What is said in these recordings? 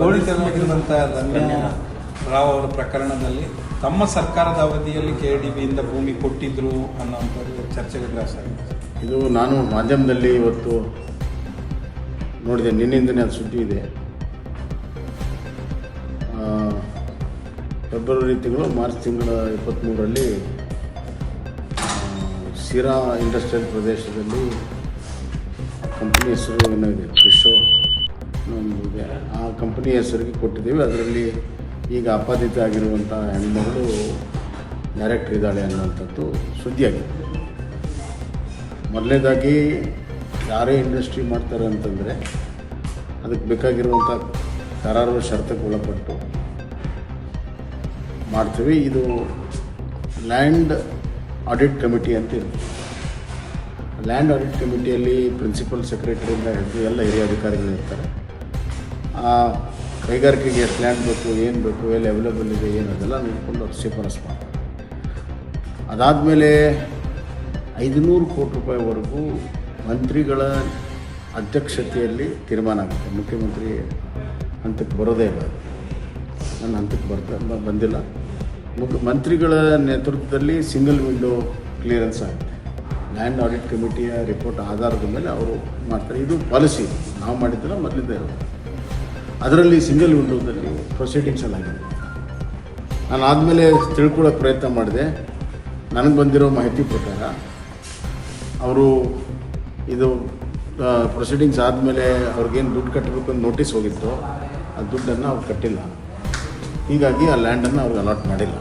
ಬಂಧಿತರಾಗಿರುವಂಥ ಧನ್ಯ ರಾವ್ ಅವರ ಪ್ರಕರಣದಲ್ಲಿ ತಮ್ಮ ಸರ್ಕಾರದ ಅವಧಿಯಲ್ಲಿ ಕೆ ಡಿ ಬಿಯಿಂದ ಭೂಮಿ ಕೊಟ್ಟಿದ್ರು ಅನ್ನೋ ಚರ್ಚೆಗೆ ಇದು ನಾನು ಮಾಧ್ಯಮದಲ್ಲಿ ಇವತ್ತು ನೋಡಿದೆ. ನಿನ್ನಿಂದನೇ ಅದು ಸುದ್ದಿ ಇದೆ. ಫೆಬ್ರವರಿ ತಿಂಗಳು ಮಾರ್ಚ್ ತಿಂಗಳ ಇಪ್ಪತ್ತ್ಮೂರರಲ್ಲಿ ಸಿರಾ ಇಂಡಸ್ಟ್ರಿಯಲ್ ಪ್ರದೇಶದಲ್ಲಿ ಕಂಪ್ನಿ ಹೆಸರು ಏನೋ ಇದೆ ಇದೆ ಆ ಕಂಪನಿ ಹೆಸರಿಗೆ ಕೊಟ್ಟಿದ್ದೀವಿ. ಅದರಲ್ಲಿ ಈಗ ಅಪಾದಿತ ಆಗಿರುವಂಥ ಹೆಣ್ಮಗಳು ಡೈರೆಕ್ಟರ್ ಇದ್ದಾಳೆ ಅನ್ನುವಂಥದ್ದು ಸುದ್ದಿಯಾಗಿದೆ. ಮೊದಲನೇದಾಗಿ ಯಾರೇ ಇಂಡಸ್ಟ್ರಿ ಮಾಡ್ತಾರೆ ಅಂತಂದರೆ ಅದಕ್ಕೆ ಬೇಕಾಗಿರುವಂಥ ಕರಾರು ಷರತ್ತಕ್ಕೆ ಒಳಪಟ್ಟು ಮಾಡ್ತೀವಿ. ಇದು ಲ್ಯಾಂಡ್ ಆಡಿಟ್ ಕಮಿಟಿ ಅಂತ ಇರ್ತದೆ ಲ್ಯಾಂಡ್ ಆಡಿಟ್ ಕಮಿಟಿಯಲ್ಲಿ ಪ್ರಿನ್ಸಿಪಲ್ ಸೆಕ್ರೆಟರಿಯಿಂದ ಹಿಡಿದು ಎಲ್ಲ ಹಿರಿಯ ಅಧಿಕಾರಿಗಳು ಇರ್ತಾರೆ. ಕೈಗಾರಿಕೆಗೆ ಎಷ್ಟು ಲ್ಯಾಂಡ್ ಬೇಕು, ಏನು ಬೇಕು, ಎಲ್ಲಿ ಅವೈಲೇಬಲ್ ಇದೆ, ಏನು ಅದೆಲ್ಲ ನೋಡಿಕೊಂಡು ಅವ್ರು ಶಿಫಾರಸು ಮಾಡ್ತಾರೆ. ಅದಾದಮೇಲೆ ಐದುನೂರು ಕೋಟಿ ರೂಪಾಯಿವರೆಗೂ ಮಂತ್ರಿಗಳ ಅಧ್ಯಕ್ಷತೆಯಲ್ಲಿ ತೀರ್ಮಾನ ಆಗುತ್ತೆ. ಮುಖ್ಯಮಂತ್ರಿ ಹಂತಕ್ಕೆ ಬರೋದೇ ಇಲ್ಲ. ನನ್ನ ಹಂತಕ್ಕೆ ಬರ್ತಾ ಬಂದಿಲ್ಲ. ಮುಖ್ಯ ಮಂತ್ರಿಗಳ ನೇತೃತ್ವದಲ್ಲಿ ಸಿಂಗಲ್ ವಿಂಡೋ ಕ್ಲಿಯರೆನ್ಸ್ ಆಗುತ್ತೆ. ಲ್ಯಾಂಡ್ ಆಡಿಟ್ ಕಮಿಟಿಯ ರಿಪೋರ್ಟ್ ಆಧಾರದ ಮೇಲೆ ಅವರು ಮಾಡ್ತಾರೆ. ಇದು ಪಾಲಿಸಿ ನಾವು ಮಾಡಿದ್ದಲ್ಲ ಮೊದಲಿದ್ದೇ ಇರೋದು. ಅದರಲ್ಲಿ ಸಿಂಗಲ್ ವಿಂಡೋದಲ್ಲಿ ಪ್ರೊಸೀಡಿಂಗ್ಸ್ ಎಲ್ಲ ಆಗಿದೆ. ನಾನು ಆದಮೇಲೆ ತಿಳ್ಕೊಳ್ಳೋಕೆ ಪ್ರಯತ್ನ ಮಾಡಿದೆ. ನನಗೆ ಬಂದಿರೋ ಮಾಹಿತಿ ಪ್ರಕಾರ ಅವರು ಇದು ಪ್ರೊಸೀಡಿಂಗ್ಸ್ ಆದಮೇಲೆ ಅವ್ರಿಗೇನು ದುಡ್ಡು ಕಟ್ಟಬೇಕು ಅಂತ ನೋಟಿಸ್ ಹೋಗಿತ್ತು ಆ ದುಡ್ಡನ್ನು ಅವ್ರು ಕಟ್ಟಿಲ್ಲ. ಹೀಗಾಗಿ ಆ ಲ್ಯಾಂಡನ್ನು ಅವ್ರಿಗೆ ಅಲಾಟ್ ಮಾಡಿಲ್ಲ.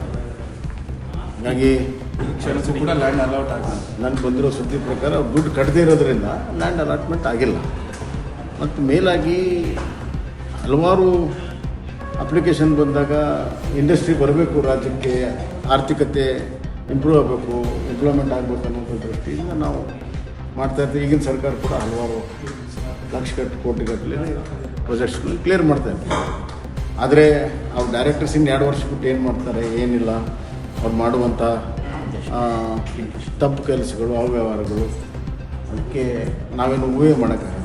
ಹಾಗಾಗಿ ಕೂಡ ಲ್ಯಾಂಡ್ ಅಲೌಟ್ ಆಗಿಲ್ಲ. ನನಗೆ ಬಂದಿರೋ ಸುದ್ದಿ ಪ್ರಕಾರ ಅವ್ರು ದುಡ್ಡು ಕಟ್ಟದೇ ಇರೋದ್ರಿಂದ ಲ್ಯಾಂಡ್ ಅಲಾಟ್ಮೆಂಟ್ ಆಗಿಲ್ಲ. ಮತ್ತು ಮೇಲಾಗಿ ಹಲವಾರು ಅಪ್ಲಿಕೇಶನ್ ಬಂದಾಗ ಇಂಡಸ್ಟ್ರಿ ಬರಬೇಕು, ರಾಜ್ಯಕ್ಕೆ ಆರ್ಥಿಕತೆ ಇಂಪ್ರೂವ್ ಆಗಬೇಕು ಎಂಪ್ಲಾಯ್ಮೆಂಟ್ ಆಗಬೇಕು ಅನ್ನೋ ದೃಷ್ಟಿಯಿಂದ ನಾವು ಮಾಡ್ತಾ ಇರ್ತೀವಿ. ಈಗಿನ ಸರ್ಕಾರ ಕೂಡ ಹಲವಾರು ಲಕ್ಷ ಕಟ್ಟು ಕೋಟಿಗಟ್ಟಲೆ ಪ್ರಾಜೆಕ್ಟ್ಸ್ಗಳನ್ನ ಕ್ಲಿಯರ್ ಮಾಡ್ತಾ ಇರ್ತೀವಿ. ಆದರೆ ಅವ್ರು ಡೈರೆಕ್ಟರ್ಸ್ ಇನ್ನು ಎರಡು ವರ್ಷ ಬಿಟ್ಟು ಏನು ಮಾಡ್ತಾರೆ, ಏನಿಲ್ಲ. ಅವ್ರು ಮಾಡುವಂಥ ತಪ್ಪು ಕೆಲಸಗಳು, ಅವ್ಯವಹಾರಗಳು, ಅದಕ್ಕೆ ನಾವೇನು ಊಹೆ ಮಾಡೋಕ್ಕಾಗಲ್ಲ.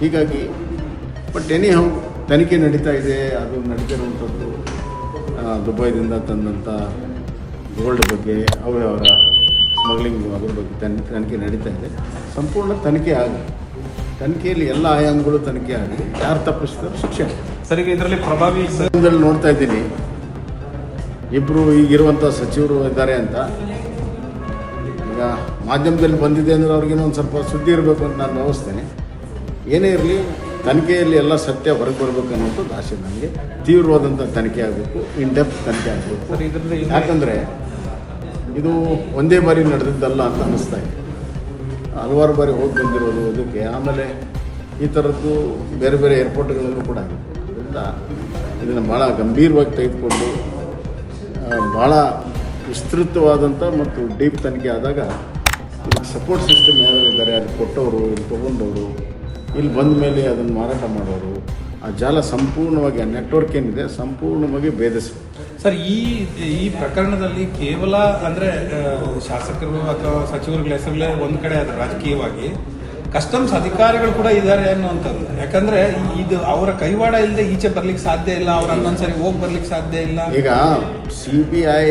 ಹೀಗಾಗಿ ಬಟ್ ಎನಿ ಹೌ ತನಿಖೆ ನಡೀತಾ ಇದೆ ಅದು ನಡೀತಿರುವಂಥದ್ದು ದುಬೈದಿಂದ ತಂದಂಥ ಗೋಲ್ಡ್ ಬಗ್ಗೆ ಅವ್ಯವಹಾರ ಸ್ಮಗ್ಲಿಂಗ್ ಅದ್ರ ಬಗ್ಗೆ ತನಿ ತನಿಖೆ ನಡೀತಾ ಇದೆ. ಸಂಪೂರ್ಣ ತನಿಖೆ ಆಗಲಿ ತನಿಖೆಯಲ್ಲಿ ಎಲ್ಲ ಆಯಾಮಗಳು ತನಿಖೆ ಆಗಲಿ ಯಾರು ತಪ್ಪಿಸ್ತಾರೆ? ಶಿಕ್ಷೆ. ಸರಿಗೆ ಇದರಲ್ಲಿ ಪ್ರಭಾವಿ ನೋಡ್ತಾ ಇದ್ದೀನಿ. ಇಬ್ಬರು ಈಗಿರುವಂಥ ಸಚಿವರು ಇದ್ದಾರೆ ಅಂತ. ಈಗ ಮಾಧ್ಯಮದಲ್ಲಿ ಬಂದಿದೆ ಅಂದರೆ ಅವ್ರಿಗೇನೋ ಒಂದು ಸ್ವಲ್ಪ ಸುದ್ದಿ ಇರಬೇಕು ಅಂತ ನಾನು ಭಾವಿಸ್ತೇನೆ. ಏನೇ ಇರಲಿ ತನಿಖೆಯಲ್ಲಿ ಎಲ್ಲ ಸತ್ಯ ಹೊರಗೆ ಬರಬೇಕು ಅನ್ನೋದು ಆಸೆ ನನಗೆ ತೀವ್ರವಾದಂಥ ತನಿಖೆ ಆಗಬೇಕು ಇನ್ ಡೆಪ್ತ್ ತನಿಖೆ ಆಗಬೇಕು. ಯಾಕಂದರೆ ಇದು ಒಂದೇ ಬಾರಿ ನಡೆದಿದ್ದಲ್ಲ ಅಂತ ಅನ್ನಿಸ್ತಾ ಇದೆ. ಹಲವಾರು ಬಾರಿ ಹೋಗಿ ಬಂದಿರೋದು ಅದಕ್ಕೆ. ಆಮೇಲೆ ಈ ಥರದ್ದು ಬೇರೆ ಬೇರೆ ಏರ್ಪೋರ್ಟ್ಗಳಲ್ಲೂ ಕೂಡ ಆಗಿದೆ. ಅದರಿಂದ ಇದನ್ನು ಭಾಳ ಗಂಭೀರವಾಗಿ ತೆಗೆದುಕೊಂಡು ಭಾಳ ವಿಸ್ತೃತವಾದಂಥ ಮತ್ತು ಡೀಪ್ ತನಿಖೆ ಆದಾಗ ಸಪೋರ್ಟ್ ಸಿಸ್ಟಮ್ ಯಾರು ಇದ್ದಾರೆ ಅಲ್ಲಿ ಕೊಟ್ಟವರು ಇಲ್ಲಿ ತೊಗೊಂಡವರು ಇಲ್ಲಿ ಬಂದ ಮೇಲೆ ಅದನ್ನು ಮಾರಾಟ ಮಾಡೋರು ಆ ಜಾಲ ಸಂಪೂರ್ಣವಾಗಿ ಆ ನೆಟ್ವರ್ಕ್ ಏನಿದೆ ಸಂಪೂರ್ಣವಾಗಿ ಭೇದಿಸಬೇಕು ಸರ್ ಈ ಈ ಪ್ರಕರಣದಲ್ಲಿ ಕೇವಲ ಅಂದರೆ ಶಾಸಕರು ಅಥವಾ ಸಚಿವರುಗಳ ಹೆಸರುಗಳೇ ಒಂದು ಕಡೆ ಅದು ರಾಜಕೀಯವಾಗಿ ಕಸ್ಟಮ್ಸ್ ಅಧಿಕಾರಿಗಳು ಕೂಡ ಇದ್ದಾರೆ ಅನ್ನುವಂಥದ್ದು. ಯಾಕಂದ್ರೆ ಇದು ಅವರ ಕೈವಾಡ ಇಲ್ಲದೆ ಈಚೆ ಬರ್ಲಿಕ್ಕೆ ಸಾಧ್ಯ ಇಲ್ಲ ಅವ್ರ ಹನ್ನೊಂದ್ಸರಿ ಹೋಗಿ ಬರ್ಲಿಕ್ಕೆ ಸಾಧ್ಯ ಇಲ್ಲ. ಈಗ ಸಿ ಬಿ ಐ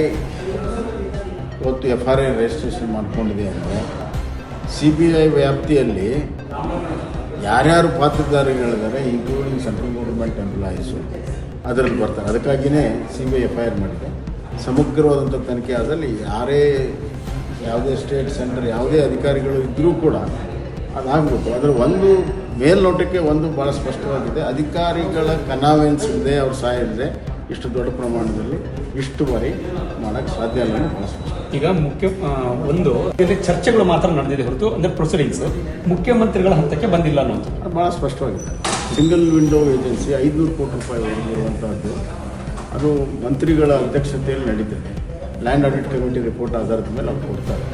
ಇವತ್ತು ಎಫ್ ಆರ್ ಐ ರಿಜಿಸ್ಟ್ರೇಷನ್ ಮಾಡ್ಕೊಂಡಿದೆ ಅಂದರೆ ಸಿ ಬಿ ಐ ವ್ಯಾಪ್ತಿಯಲ್ಲಿ ಯಾರ್ಯಾರು ಪಾತ್ರಧಾರಿಗಳಿದ್ದಾರೆ ಇನ್ಕ್ಲೂಡಿಂಗ್ ಸೆಂಟ್ರಲ್ ಗೌರ್ಮೆಂಟ್ ಎಂಪ್ಲಾಯೀಸು ಅದರಲ್ಲಿ ಬರ್ತಾರೆ. ಅದಕ್ಕಾಗಿಯೇ C B F I R ಮಾಡಿದೆ. ಸಮಗ್ರವಾದಂಥ ತನಿಖೆ ಆದಲ್ಲಿ ಯಾರೇ ಯಾವುದೇ ಸ್ಟೇಟ್ ಸೆಂಟರ್ ಯಾವುದೇ ಅಧಿಕಾರಿಗಳು ಇದ್ದರೂ ಕೂಡ ಅದಾಗಬೇಕು ಅದರ ಒಂದು ಮೇಲ್ನೋಟಕ್ಕೆ ಒಂದು ಭಾಳ ಸ್ಪಷ್ಟವಾಗಿದೆ. ಅಧಿಕಾರಿಗಳ ಕನಾವೆನ್ಸ್ ಇದೆ ಅವ್ರ ಸಹಾಯ ಇಷ್ಟು ದೊಡ್ಡ ಪ್ರಮಾಣದಲ್ಲಿ ಇಷ್ಟು ಬಾರಿ ಮಾಡಕ್ಕೆ ಸಾಧ್ಯ ಇಲ್ಲ ಈಗ ಮುಖ್ಯ ಒಂದು ಇಲ್ಲಿ ಚರ್ಚೆಗಳು ಮಾತ್ರ ನಡೆದಿದೆ ಹೊರತು ಅಂದ್ರೆ ಪ್ರೊಸೀಡಿಂಗ್ಸ್ ಮುಖ್ಯಮಂತ್ರಿಗಳ ಹಂತಕ್ಕೆ ಬಂದಿಲ್ಲ ಅನ್ನೋದು. ಬಹಳ ಭಾಳ ಸ್ಪಷ್ಟವಾಗಿದೆ. ಸಿಂಗಲ್ ವಿಂಡೋ ಏಜೆನ್ಸಿ ಐದುನೂರು ಕೋಟಿ ರೂಪಾಯಿ ಇರುವಂಥದ್ದು ಅದು ಮಂತ್ರಿಗಳ ಅಧ್ಯಕ್ಷತೆಯಲ್ಲಿ ನಡೀತದೆ. ಲ್ಯಾಂಡ್ ಆಡಿಟ್ ಕಮಿಟಿ ರಿಪೋರ್ಟ್ ಆಧಾರದ ಮೇಲೆ ಅವ್ರು ಕೊಡ್ತಾರೆ.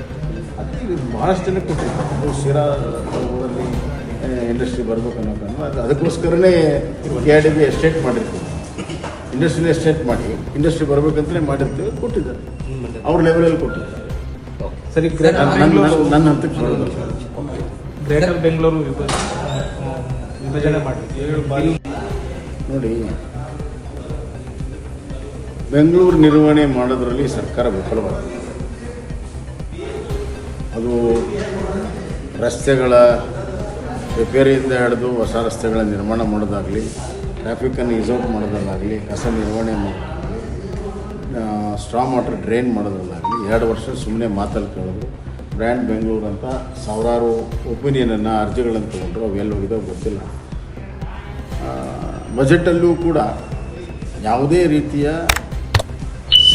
ಅದಕ್ಕೆ ಭಾಳಷ್ಟು ಜನ ಕೊಟ್ಟಿದ್ದಾರೆ. ಶಿರಾ ಇಂಡಸ್ಟ್ರಿ ಬರ್ಬೇಕು ಅನ್ನೋ ಕಾರಣ ಅದು ಅದಕ್ಕೋಸ್ಕರನೇ K R D B estate ಮಾಡಿರ್ತೀವಿ ಇಂಡಸ್ಟ್ರಿಯಲ್ ಎಸ್ಟೇಟ್ ಮಾಡಿ ಇಂಡಸ್ಟ್ರಿ ಬರಬೇಕಂತಲೇ ಮಾಡಿರ್ತೀವಿ ಕೊಟ್ಟಿದ್ದಾರೆ. ಅವ್ರ ಲೆವೆಲಲ್ಲಿ ಕೊಟ್ಟಿದ್ದಾರೆ. ಸರಿ ನನ್ನ- ಹಂತಕ್ಕೆ ಗ್ರೇಟರ್ ಬೆಂಗಳೂರು ವಿಭ- ವಿಭಜನೆ ಮಾಡಿ. ನೋಡಿ ಬೆಂಗಳೂರು ನಿರ್ವಹಣೆ ಮಾಡೋದ್ರಲ್ಲಿ ಸರ್ಕಾರ ವಿಫಲವಾಗಿದೆ. ಅದು ರಸ್ತೆಗಳ ರಿಪೇರಿಯಿಂದ ಹಿಡಿದು ಹೊಸ ರಸ್ತೆಗಳ ನಿರ್ಮಾಣ ಮಾಡೋದಾಗಲಿ ಟ್ರಾಫಿಕನ್ನು ಇಸೌಟ್ ಮಾಡೋದಲ್ಲಾಗಲಿ ಕಸ ನಿರ್ವಹಣೆ ಸ್ಟ್ರಾಂಗ್ ವಾಟರ್ ಡ್ರೈನ್ ಮಾಡೋದಲ್ಲಾಗಲಿ ಎರಡು ವರ್ಷ ಸುಮ್ಮನೆ ಮಾತಲ್ಲಿ ಕೇಳೋದು. ಬ್ರ್ಯಾಂಡ್ ಬೆಂಗಳೂರು ಅಂತ ಸಾವಿರಾರು ಒಪಿನಿಯನನ್ನು ಅರ್ಜಿಗಳನ್ನು ತೊಗೊಂಡ್ರು ಅವೆಲ್ಲ ಹೋಗಿದೋ ಗೊತ್ತಿಲ್ಲ. ಬಜೆಟಲ್ಲೂ ಕೂಡ ಯಾವುದೇ ರೀತಿಯ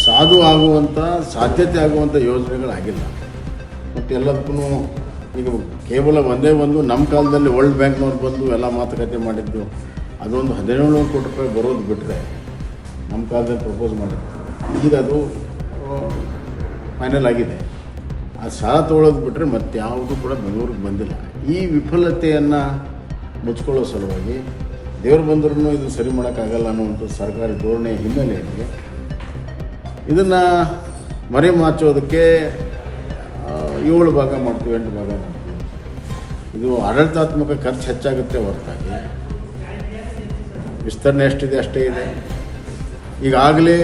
ಸಾಧು ಆಗುವಂಥ ಸಾಧ್ಯತೆ ಆಗುವಂಥ ಯೋಜನೆಗಳಾಗಿಲ್ಲ. ಮತ್ತು ಎಲ್ಲದಕ್ಕೂ ಈಗ ಕೇವಲ ಒಂದೇ ಒಂದು ನಮ್ಮ ಕಾಲದಲ್ಲಿ ವರ್ಲ್ಡ್ ಬ್ಯಾಂಕ್ನವ್ರು ಬಂದು ಎಲ್ಲ ಮಾತುಕತೆ ಮಾಡಿದ್ದು ಅದೊಂದು ಹದಿನೇಳು ಕೋಟಿ ರೂಪಾಯಿ ಬರೋದು ಬಿಟ್ಟರೆ ನಮ್ಮ ಕಾಲದಲ್ಲಿ ಪ್ರಪೋಸ್ ಮಾಡಿದ್ರು. ಈಗ ಅದು ಫೈನಲ್ ಆಗಿದೆ. ಆ ಸಾಲ ತೊಗೊಳೋದು ಬಿಟ್ಟರೆ ಮತ್ತೆ ಯಾವುದೂ ಕೂಡ ಬೆಂಗಳೂರಿಗೆ ಬಂದಿಲ್ಲ. ಈ ವಿಫಲತೆಯನ್ನು ಮುಚ್ಕೊಳ್ಳೋ ಸಲುವಾಗಿ ದೇವ್ರು ಬಂದ್ರೂ ಇದು ಸರಿ ಮಾಡೋಕ್ಕಾಗಲ್ಲ ಅನ್ನುವಂಥ ಸರ್ಕಾರಿ ಧೋರಣೆ ಹಿನ್ನೆಲೆಯಲ್ಲಿ ಇದನ್ನು ಮರೆ ಮಾಚೋದಕ್ಕೆ ಏಳು ಭಾಗ ಮಾಡ್ತೀವಿ, ಎಂಟು ಭಾಗ ಮಾಡ್ತೀವಿ. ಇದು ಆಡಳಿತಾತ್ಮಕ ಖರ್ಚು ಹೆಚ್ಚಾಗುತ್ತೆ ಹೊರತಾಗಿ. ವಿಸ್ತರಣೆ ಎಷ್ಟಿದೆ, ಅಷ್ಟೇ ಇದೆ. ಈಗಾಗಲೇ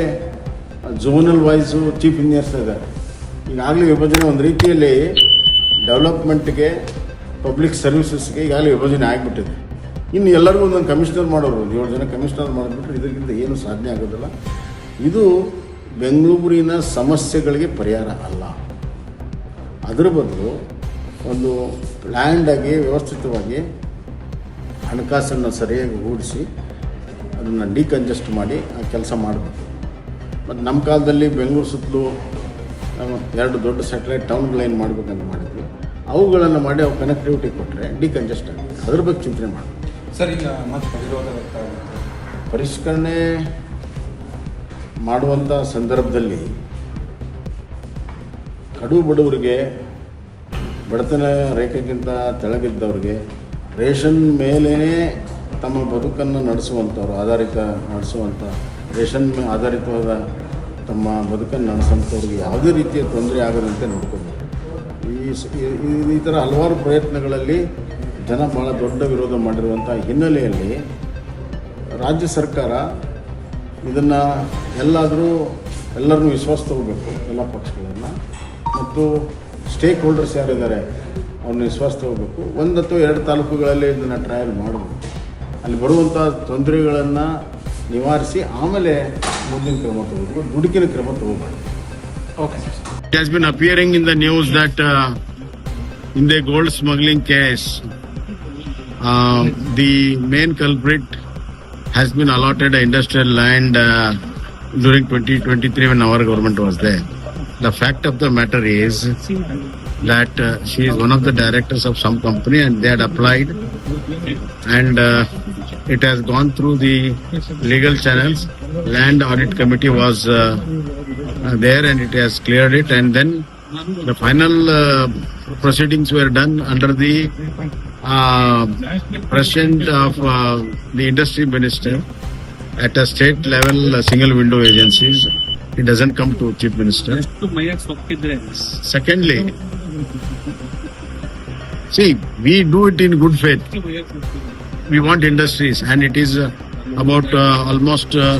ಝೋನಲ್ ವೈಸು ಚೀಫ್ ಇಂಜಿನಿಯರ್ಸ್ ಇದ್ದಾರೆ. ಈಗಾಗಲೇ ವಿಭಜನೆ ಒಂದು ರೀತಿಯಲ್ಲಿ ಡೆವಲಪ್ಮೆಂಟ್ಗೆ, ಪಬ್ಲಿಕ್ ಸರ್ವಿಸಸ್ಗೆ ಈಗಾಗಲೇ ವಿಭಜನೆ ಆಗಿಬಿಟ್ಟಿದೆ. ಇನ್ನು ಎಲ್ಲರಿಗೂ ಒಂದೊಂದು ಕಮಿಷನರ್ ಮಾಡೋರು ಏಳು ಜನ ಕಮಿಷನರ್ ಮಾಡಿಬಿಟ್ರೆ ಇದರಿಂದ ಏನು ಸಾಧನೆ ಆಗೋದಿಲ್ಲ. ಇದು ಬೆಂಗಳೂರಿನ ಸಮಸ್ಯೆಗಳಿಗೆ ಪರಿಹಾರ ಅಲ್ಲ. ಅದರ ಬದಲು ಒಂದು ಪ್ಲ್ಯಾಂಡಾಗಿ ವ್ಯವಸ್ಥಿತವಾಗಿ ಹಣಕಾಸನ್ನು ಸರಿಯಾಗಿ ಹೂಡಿಸಿ ಅದನ್ನು ಡಿಕಂಜೆಸ್ಟ್ ಮಾಡಿ ಆ ಕೆಲಸ ಮಾಡಬೇಕು. ಮತ್ತು ನಮ್ಮ ಕಾಲದಲ್ಲಿ ಬೆಂಗಳೂರು ಸುತ್ತಲೂ ಎರಡು ದೊಡ್ಡ ಸ್ಯಾಟಲೈಟ್ ಟೌನ್ಗಳೇನು ಮಾಡಬೇಕಂತ ಮಾಡಿದ್ವಿ. ಅವುಗಳನ್ನು ಮಾಡಿ ಅವು ಕನೆಕ್ಟಿವಿಟಿ ಕೊಟ್ಟರೆ ಡಿಕಂಜೆಸ್ಟ್ ಆಗುತ್ತೆ. ಅದ್ರ ಬಗ್ಗೆ ಚಿಂತನೆ ಮಾಡಬೇಕು. ಸರ್ ಈಗ ಪರಿಷ್ಕರಣೆ ಮಾಡುವಂಥ ಸಂದರ್ಭದಲ್ಲಿ ಕಡು ಬಡವರಿಗೆ ಬಡತನ ರೇಖೆಗಿಂತ ತೆಳಗಿದ್ದವ್ರಿಗೆ ರೇಷನ್ ಮೇಲೇ ತಮ್ಮ ಬದುಕನ್ನು ನಡೆಸುವಂಥವ್ರು, ಆಧಾರಿತ ನಡೆಸುವಂಥ ರೇಷನ್ ಆಧಾರಿತವಾದ ತಮ್ಮ ಬದುಕನ್ನು ನಡೆಸುವಂಥವ್ರಿಗೆ ಯಾವುದೇ ರೀತಿಯ ತೊಂದರೆ ಆಗದಂತೆ ನೋಡ್ಕೋಬೇಕು. ಈ ಈ ಥರ ಹಲವಾರು ಪ್ರಯತ್ನಗಳಲ್ಲಿ ಜನ ಭಾಳ ದೊಡ್ಡ ವಿರೋಧ ಮಾಡಿರುವಂಥ ಹಿನ್ನೆಲೆಯಲ್ಲಿ ರಾಜ್ಯ ಸರ್ಕಾರ ಇದನ್ನು ಎಲ್ಲಾದರೂ ಎಲ್ಲರನ್ನೂ ವಿಶ್ವಾಸ ತಗೋಬೇಕು, ಎಲ್ಲ ಪಕ್ಷಗಳನ್ನು. ಮತ್ತು ಸ್ಟೇಕ್ ಹೋಲ್ಡರ್ಸ್ ಯಾರಿದ್ದಾರೆ, ಅವ್ರನ್ನ ವಿಶ್ವಾಸ ತಗೋಬೇಕು. ಒಂದು ಅಥವಾ ಎರಡು ತಾಲೂಕುಗಳಲ್ಲಿ ಇದನ್ನು ಟ್ರಯಲ್ ಮಾಡಬೇಕು ಅಲ್ಲಿ ಬರುವಂಥ ತೊಂದರೆಗಳನ್ನು ನಿವಾರಿಸಿ ಆಮೇಲೆ ಮುಂದಿನ ಕ್ರಮ ತಗೋಬೇಕು ದುಡುಕಿನ ಕ್ರಮ ತಗೋಬಾರ್ದು okay it It has been appearing in the news that uh, in the gold smuggling case, uh, the main culprit has been allotted twenty industrial land uh, during 2023 when our government was there. The fact of the matter is that uh, she is one of the directors of some company and they had applied and uh, it has gone through the legal channels. Land audit committee was uh, uh, there and it has cleared it and then the final uh, proceedings were done under the uh, president of uh, the industry minister at a state level uh, single window agencies. It doesn't come to chief minister. Secondly, see, we do it in good faith. We want industries, and it is uh, about uh, almost uh,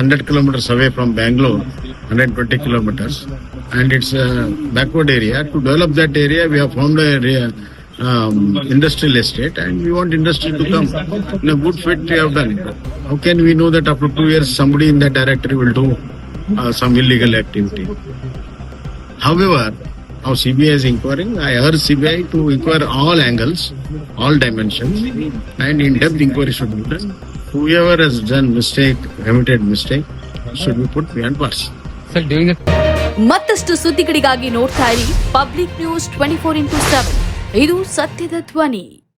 100 kilometers away from Bangalore, 120 kilometers, and it's a backward area. To develop that area, we have formed a um, industrial estate, and we want industry to come. In a good fit, we have done. How can we know that after two years somebody in that directory will do uh, some illegal activity? However, now CBI is inquiring. I urge CBI to inquire all angles, all dimensions, and in-depth inquiry should be done. Whoever has done mistake, committed mistake, should be put behind bars. ಮತ್ತಷ್ಟು ಸುದ್ದಿಗಳಿಗಾಗಿ ನೋಡ್ತಾ ಇರಿ public news twenty four into seven ಇದು ಸತ್ಯದ ಧ್ವನಿ